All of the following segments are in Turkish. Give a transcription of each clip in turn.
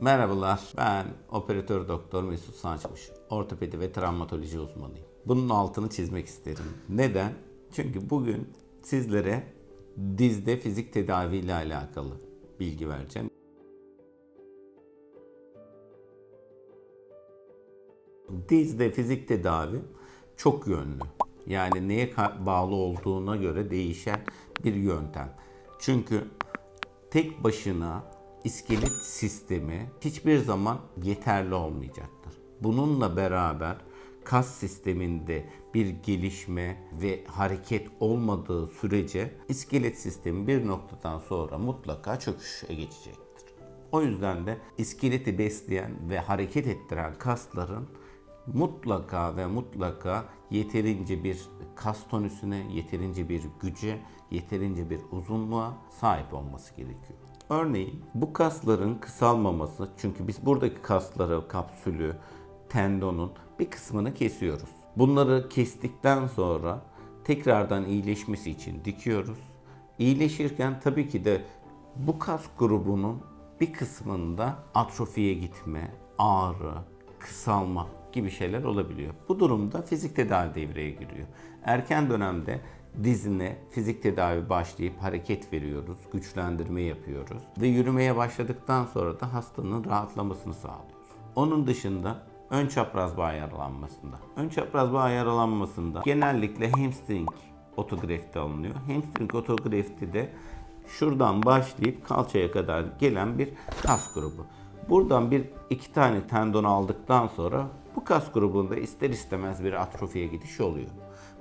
Merhabalar, ben operatör doktor Mesut Saçmış. Ortopedi ve travmatoloji uzmanıyım. Bunun altını çizmek isterim. Neden? Çünkü bugün sizlere dizde fizik tedavi ile alakalı bilgi vereceğim. Dizde fizik tedavi çok yönlü. Yani neye bağlı olduğuna göre değişen bir yöntem. Çünkü tek başına iskelet sistemi hiçbir zaman yeterli olmayacaktır. Bununla beraber kas sisteminde bir gelişme ve hareket olmadığı sürece iskelet sistemi bir noktadan sonra mutlaka çöküşe geçecektir. O yüzden de iskeleti besleyen ve hareket ettiren kasların mutlaka ve mutlaka yeterince bir kas tonüsüne, yeterince bir güce, yeterince bir uzunluğa sahip olması gerekiyor. Örneğin bu kasların kısalmaması, çünkü biz buradaki kasları, kapsülü, tendonun bir kısmını kesiyoruz. Bunları kestikten sonra tekrardan iyileşmesi için dikiyoruz. İyileşirken tabii ki de bu kas grubunun bir kısmında atrofiye gitme, ağrı, kısalma gibi şeyler olabiliyor. Bu durumda fizik tedavi devreye giriyor. Erken dönemde dizine fizik tedavi başlayıp hareket veriyoruz, güçlendirme yapıyoruz ve yürümeye başladıktan sonra da hastanın rahatlamasını sağlıyoruz. Onun dışında ön çapraz bağ yaralanmasında. Ön çapraz bağ yaralanmasında genellikle hamstring otografti alınıyor. Hamstring otografti de şuradan başlayıp kalçaya kadar gelen bir kas grubu. Buradan bir iki tane tendon aldıktan sonra bu kas grubunda ister istemez bir atrofiye gidiş oluyor.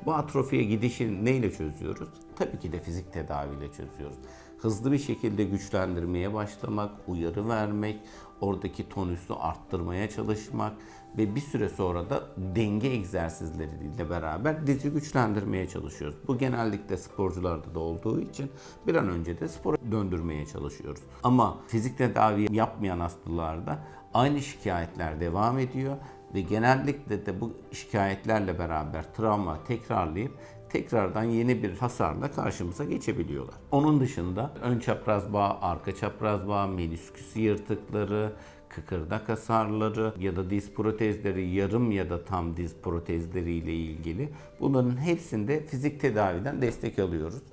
Bu atrofiye gidişi neyle çözüyoruz? Tabii ki de fizik tedaviyle çözüyoruz. Hızlı bir şekilde güçlendirmeye başlamak, uyarı vermek, oradaki tonüsü arttırmaya çalışmak ve bir süre sonra da denge egzersizleriyle beraber dizi güçlendirmeye çalışıyoruz. Bu genellikle sporcularda da olduğu için bir an önce de spora döndürmeye çalışıyoruz. Ama fizik tedavi yapmayan hastalarda aynı şikayetler devam ediyor ve genellikle de bu şikayetlerle beraber travma tekrarlayıp tekrardan yeni bir hasarla karşımıza geçebiliyorlar. Onun dışında ön çapraz bağ, arka çapraz bağ, menisküs yırtıkları, kıkırdak hasarları ya da diz protezleri, yarım ya da tam diz protezleri ile ilgili bunların hepsinde fizik tedaviden destek alıyoruz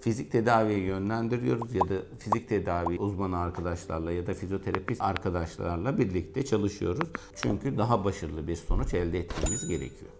fizik tedaviye yönlendiriyoruz ya da fizik tedavi uzmanı arkadaşlarla ya da fizyoterapist arkadaşlarla birlikte çalışıyoruz. Çünkü daha başarılı bir sonuç elde etmemiz gerekiyor.